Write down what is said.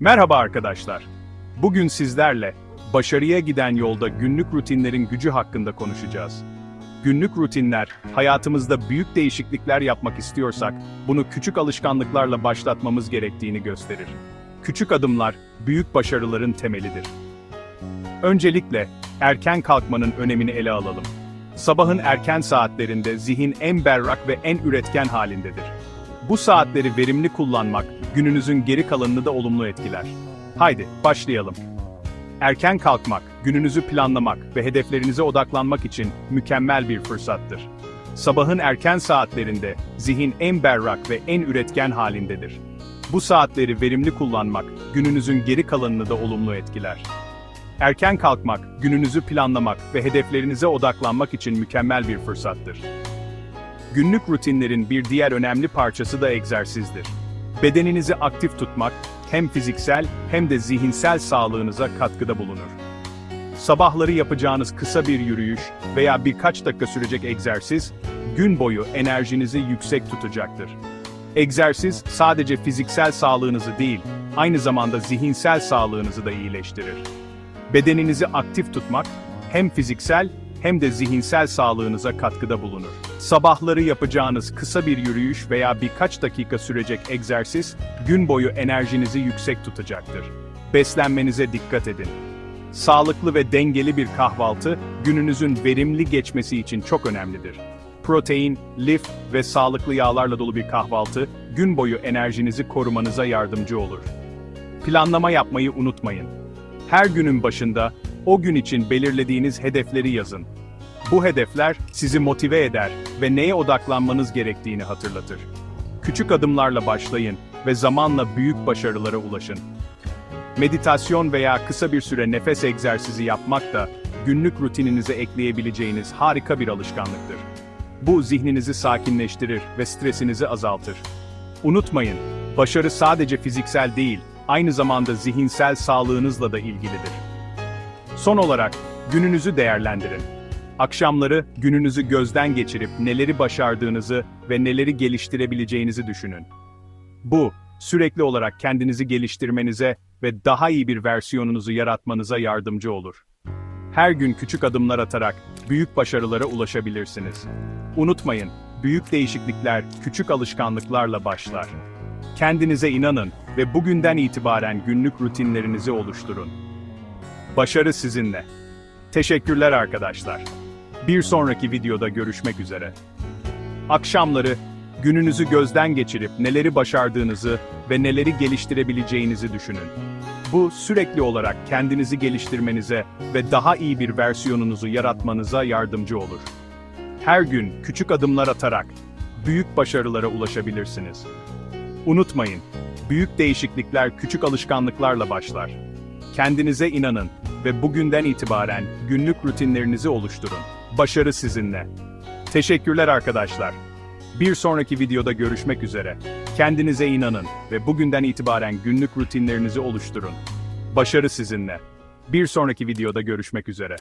Merhaba arkadaşlar. Bugün sizlerle başarıya giden yolda günlük rutinlerin gücü hakkında konuşacağız. Günlük rutinler, hayatımızda büyük değişiklikler yapmak istiyorsak, bunu küçük alışkanlıklarla başlatmamız gerektiğini gösterir. Küçük adımlar, büyük başarıların temelidir. Öncelikle, erken kalkmanın önemini ele alalım. Sabahın erken saatlerinde zihin en berrak ve en üretken halindedir. Bu saatleri verimli kullanmak, gününüzün geri kalanını da olumlu etkiler. Haydi, başlayalım. Erken kalkmak, gününüzü planlamak ve hedeflerinize odaklanmak için mükemmel bir fırsattır. Sabahın erken saatlerinde zihin en berrak ve en üretken halindedir. Bu saatleri verimli kullanmak, gününüzün geri kalanını da olumlu etkiler. Erken kalkmak, gününüzü planlamak ve hedeflerinize odaklanmak için mükemmel bir fırsattır. Günlük rutinlerin bir diğer önemli parçası da egzersizdir. Bedeninizi aktif tutmak, hem fiziksel hem de zihinsel sağlığınıza katkıda bulunur. Sabahları yapacağınız kısa bir yürüyüş veya birkaç dakika sürecek egzersiz, gün boyu enerjinizi yüksek tutacaktır. Egzersiz sadece fiziksel sağlığınızı değil, aynı zamanda zihinsel sağlığınızı da iyileştirir. Bedeninizi aktif tutmak, hem fiziksel hem de zihinsel sağlığınıza katkıda bulunur. Sabahları yapacağınız kısa bir yürüyüş veya birkaç dakika sürecek egzersiz, gün boyu enerjinizi yüksek tutacaktır. Beslenmenize dikkat edin. Sağlıklı ve dengeli bir kahvaltı, gününüzün verimli geçmesi için çok önemlidir. Protein, lif ve sağlıklı yağlarla dolu bir kahvaltı, gün boyu enerjinizi korumanıza yardımcı olur. Planlama yapmayı unutmayın. Her günün başında, o gün için belirlediğiniz hedefleri yazın. Bu hedefler sizi motive eder ve neye odaklanmanız gerektiğini hatırlatır. Küçük adımlarla başlayın ve zamanla büyük başarılara ulaşın. Meditasyon veya kısa bir süre nefes egzersizi yapmak da günlük rutininize ekleyebileceğiniz harika bir alışkanlıktır. Bu zihninizi sakinleştirir ve stresinizi azaltır. Unutmayın, başarı sadece fiziksel değil, aynı zamanda zihinsel sağlığınızla da ilgilidir. Son olarak, gününüzü değerlendirin. Akşamları gününüzü gözden geçirip neleri başardığınızı ve neleri geliştirebileceğinizi düşünün. Bu, sürekli olarak kendinizi geliştirmenize ve daha iyi bir versiyonunuzu yaratmanıza yardımcı olur. Her gün küçük adımlar atarak büyük başarılara ulaşabilirsiniz. Unutmayın, büyük değişiklikler küçük alışkanlıklarla başlar. Kendinize inanın ve bugünden itibaren günlük rutinlerinizi oluşturun. Başarı sizinle. Teşekkürler arkadaşlar. Bir sonraki videoda görüşmek üzere. Akşamları gününüzü gözden geçirip neleri başardığınızı ve neleri geliştirebileceğinizi düşünün. Bu sürekli olarak kendinizi geliştirmenize ve daha iyi bir versiyonunuzu yaratmanıza yardımcı olur. Her gün küçük adımlar atarak büyük başarılara ulaşabilirsiniz. Unutmayın, büyük değişiklikler küçük alışkanlıklarla başlar. Kendinize inanın ve bugünden itibaren günlük rutinlerinizi oluşturun. Başarı sizinle. Teşekkürler arkadaşlar. Bir sonraki videoda görüşmek üzere. Kendinize inanın ve bugünden itibaren günlük rutinlerinizi oluşturun. Başarı sizinle. Bir sonraki videoda görüşmek üzere.